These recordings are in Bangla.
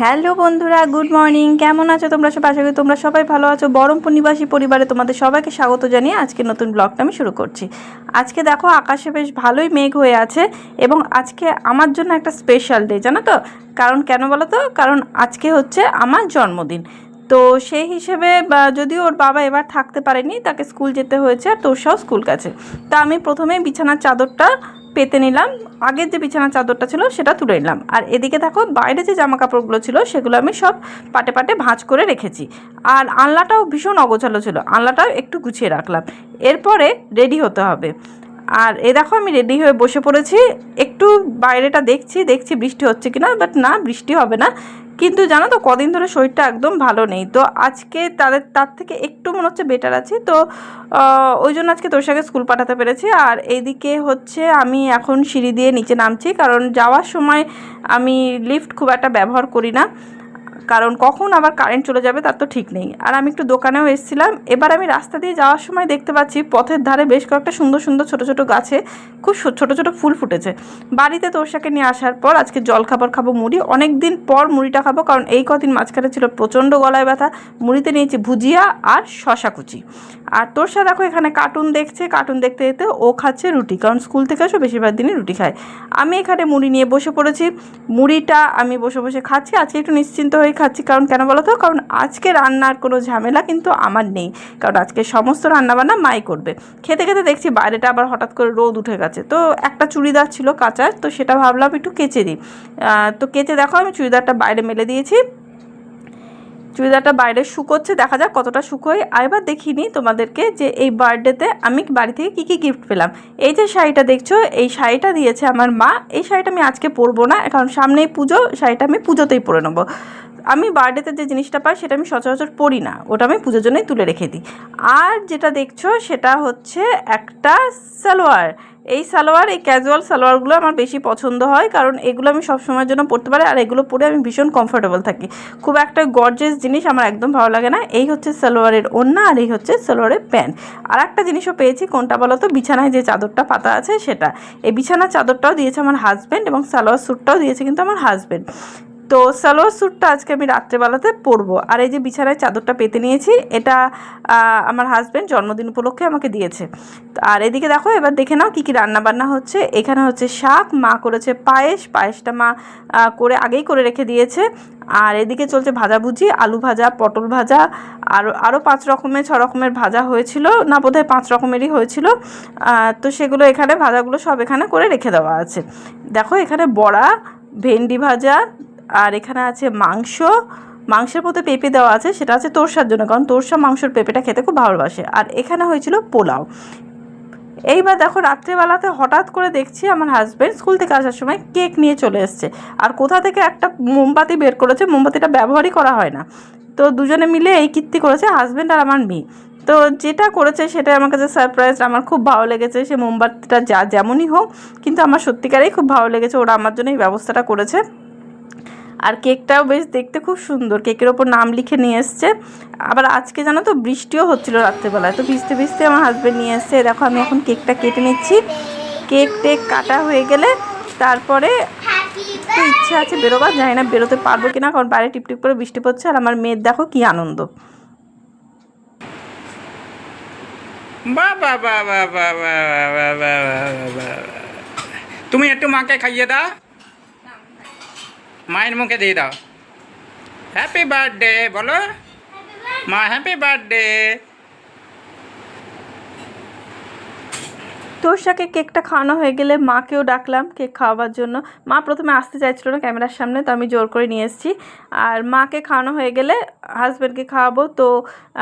হ্যালো বন্ধুরা, গুড মর্নিং। কেমন আছো তোমরা সব? আশা করি তোমরা সবাই ভালো আছো। বহরমপুর নিবাসী পরিবারে তোমাদের সবাইকে স্বাগত জানিয়ে আজকে নতুন ব্লগটা আমি শুরু করছি। আজকে দেখো আকাশে বেশ ভালোই মেঘ হয়ে আছে এবং আজকে আমার জন্য একটা স্পেশাল ডে জানো তো? কারণ কেন বলো তো কারণ আজকে হচ্ছে আমার জন্মদিন। তো সেই হিসেবে যদিও ওর বাবা এবার থাকতে পারেনি, তাকে স্কুল যেতে হয়েছে আর তোরসাও স্কুল গেছে। তা আমি প্রথমেই বিছানার চাদরটা পেতে নিলাম। আগের যে বিছানা চাদরটা ছিল, সেটা তুলে নিলাম। আর এদিকে দেখো, বাইরে যে জামা কাপড়গুলো ছিল, সেগুলো আমি সব পাটে পাটে ভাঁজ করে রেখেছি। আর আনলাটাও ভীষণ অগোছালো ছিল। আনলাটাও একটু গুছিয়ে রাখলাম। এরপরে রেডি হতে হবে। আর এ দেখো, আমি রেডি হয়ে বসে পড়েছি। একটু বাইরেটা দেখছি দেখছি বৃষ্টি হচ্ছে কিনা, বাট না, বৃষ্টি হবে না। কিন্তু জানো তো, কদিন ধরে শরীরটা একদম ভালো নেই। তো আজকে তাদের, তার থেকে একটু মনে হচ্ছে বেটার আছি। তো ওই জন্য আজকে তোর সাথে স্কুল পাঠাতে পেরেছি। আর এইদিকে হচ্ছে আমি এখন সিঁড়ি দিয়ে নিচে নামছি। কারণ যাওয়ার সময় আমি লিফট খুব একটা ব্যবহার করি না। কারণ কখন আবার কারেন্ট চলে যাবে তার তো ঠিক নেই। আর আমি একটু দোকানেও এসেছিলাম। এবার আমি রাস্তা দিয়ে যাওয়ার সময় দেখতে পাচ্ছি পথের ধারে বেশ কয়েকটা সুন্দর সুন্দর ছোট ছোট গাছে খুব ছোট ছোট ফুল ফুটেছে। বাড়িতে তোরসাকে নিয়ে আসার পর আজকে জল খাবার খাব মুড়ি। অনেক দিন পর মুড়িটা খাব কারণ এই কদিন মাঝখানে ছিল প্রচণ্ড গলায় ব্যথা। মুড়িতে নিয়েছি ভুজিয়া আর শশা কুচি। আর তোরসা দেখো এখানে কার্টুন দেখছে। কার্টুন দেখতে দেখতে ও খাচ্ছে রুটি। কারণ স্কুল থেকে এসে বেশিরভাগ দিনই রুটি খায়। আমি এখানে মুড়ি নিয়ে বসে পড়েছি। মুড়িটা আমি বসে বসে খাচ্ছি। আজকে একটু নিশ্চিন্ত হয়ে খাচ্ছি। কারণ কেন বলো তো কারণ আজকে রান্নার কোনো ঝামেলা কিন্তু আমার নেই। কারণ আজকে সমস্ত রান্নাবান্না মাই করবে। খেতে খেতে দেখছি বাইরেটা আবার হঠাৎ করে রোদ উঠে গেছে। তো একটা চুড়িদার ছিল কাঁচার, তো সেটা ভাবলাম একটু কেচে দিই। তো কেচে দেখো আমি চুড়িদারটা বাইরে মেলে দিয়েছি। চুড়িদারটা বাইরে শুকোচ্ছে, দেখা যাক কতটা শুকোয়। আর এবার দেখিনি তোমাদেরকে যে এই বার্থডেতে আমি বাড়ি থেকে কী কী গিফট পেলাম। এই যে শাড়িটা দেখছ, এই শাড়িটা দিয়েছে আমার মা। এই শাড়িটা আমি আজকে পরবো না, কারণ সামনেই পুজো, শাড়িটা আমি পুজোতেই পরে নেব। আমি বার্থডেতে যে জিনিসটা পাই সেটা আমি সচরাচর পরি না, ওটা আমি পুজোর জন্যই তুলে রেখে দিই। আর যেটা দেখছ সেটা হচ্ছে একটা সালোয়ার। এই সালোয়ার, এই ক্যাজুয়াল সালোয়ারগুলো আমার বেশি পছন্দ হয় কারণ এগুলো আমি সব সময়ের জন্য পরতে পারি আর এগুলো পরে আমি ভীষণ কমফোর্টেবল থাকি। খুব একটা গর্জেস জিনিস আমার একদম ভালো লাগে না। এই হচ্ছে সালোয়ারের ওড়না আর এই হচ্ছে সালোয়ারের প্যান্ট। আর একটা জিনিসও পেয়েছি, কোনটা বলো তো? বিছানায় যে চাদরটা পাতা আছে সেটা। এই বিছানার চাদরটাও দিয়েছে আমার হাজব্যান্ড এবং সালোয়ার স্যুটটাও দিয়েছে কিন্তু আমার হাজব্যান্ড তো সালোয়ার স্যুটটা আজকে আমি রাত্রেবেলাতে পরবো। আর এই যে বিছানায় চাদরটা পেতে নিয়েছি, এটা আমার হাজব্যান্ড জন্মদিন উপলক্ষে আমাকে দিয়েছে। আর এদিকে দেখো, এবার দেখে নাও কী কী রান্না বান্না হচ্ছে। এখানে হচ্ছে শাক, মা করেছে পায়েস, পায়েসটা মা করে আগেই করে রেখে দিয়েছে। আর এদিকে চলছে ভাজাভুজি আলু ভাজা, পটল ভাজা আরও আরও পাঁচ রকমের, ছ রকমের ভাজা হয়েছিল। না, বোধহয় পাঁচ রকমেরই হয়েছিল। তো সেগুলো এখানে ভাজাগুলো সব এখানে করে রেখে দেওয়া আছে। দেখো এখানে বড়া, ভেন্ডি ভাজা আর এখানে আছে মাংস। মাংসের মধ্যে পেঁপে দেওয়া আছে, সেটা আছে তোরসার জন্য, কারণ তোরসা মাংসর পেঁপেটা খেতে খুব ভালোবাসে। আর এখানে হয়েছিল পোলাও। এইবার দেখো, রাত্রেবেলাতে হঠাৎ করে দেখছি আমার হাজব্যান্ড স্কুল থেকে আসার সময় কেক নিয়ে চলে এসছে। আর কোথা থেকে একটা মোমবাতি বের করেছে, মোমবাতিটা ব্যবহারই করা হয় না। তো দুজনে মিলে এই কীর্তি করেছে হাজব্যান্ড আর আমার মেয়ে। তো যেটা করেছে সেটা আমার কাছে সারপ্রাইজ আমার খুব ভালো লেগেছে সে মোমবাতিটা যা যেমনই হোক, কিন্তু আমার সত্যিকারেই খুব ভালো লেগেছে, ওরা আমার জন্য এই ব্যবস্থাটা করেছে। আর কেকটাও বেশ দেখতে খুব সুন্দর কেকের ওপর নাম লিখে নিয়ে এসছে আবার আজকে জানো তো বৃষ্টিও হচ্ছিল রাত্রেবেলায় তো ভিজতে ভিজতে আমার হাজব্যান্ড নিয়ে এসছে দেখো আমি এখন কেকটা কেটে নিচ্ছি কেক টেক কাটা হয়ে গেলে তারপরে একটু ইচ্ছা আছে বেরোবার জানি না বেরোতে পারব কিনা কারণ বাইরে টিপটিপ করে বৃষ্টি পড়ছে আর আমার মেয়ের দেখো কি আনন্দ তুমি একটু মাকে খাইয়ে দাও মায়ের মুখে দিয়ে দাও। হ্যাপি বার্থডে বলো। মা হ্যাপি বার্থডে তোরসাকে কেকটা খাওয়ানো হয়ে গেলে মাকেও ডাকলাম কেক খাওয়াবার জন্য। মা প্রথমে আসতে চাইছিল না ক্যামেরার সামনে তো আমি জোর করে নিয়ে এসেছি। আর মাকে খাওয়ানো হয়ে গেলে হাজব্যান্ডকে খাওয়াবো। তো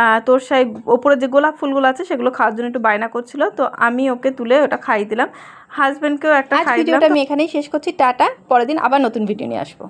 আহ, তোরসাই ওপরে যে গোলাপ ফুলগুলো আছে সেগুলো খাওয়ার জন্য একটু বায়না করছিল। তো আমি ওকে তুলে ওটা খাইয়ে দিলাম। হাজব্যান্ডকেও একটা খাইয়ে দিলাম। আমি এখানেই শেষ করছি। টাটা পরের দিন আবার নতুন ভিডিও নিয়ে আসব।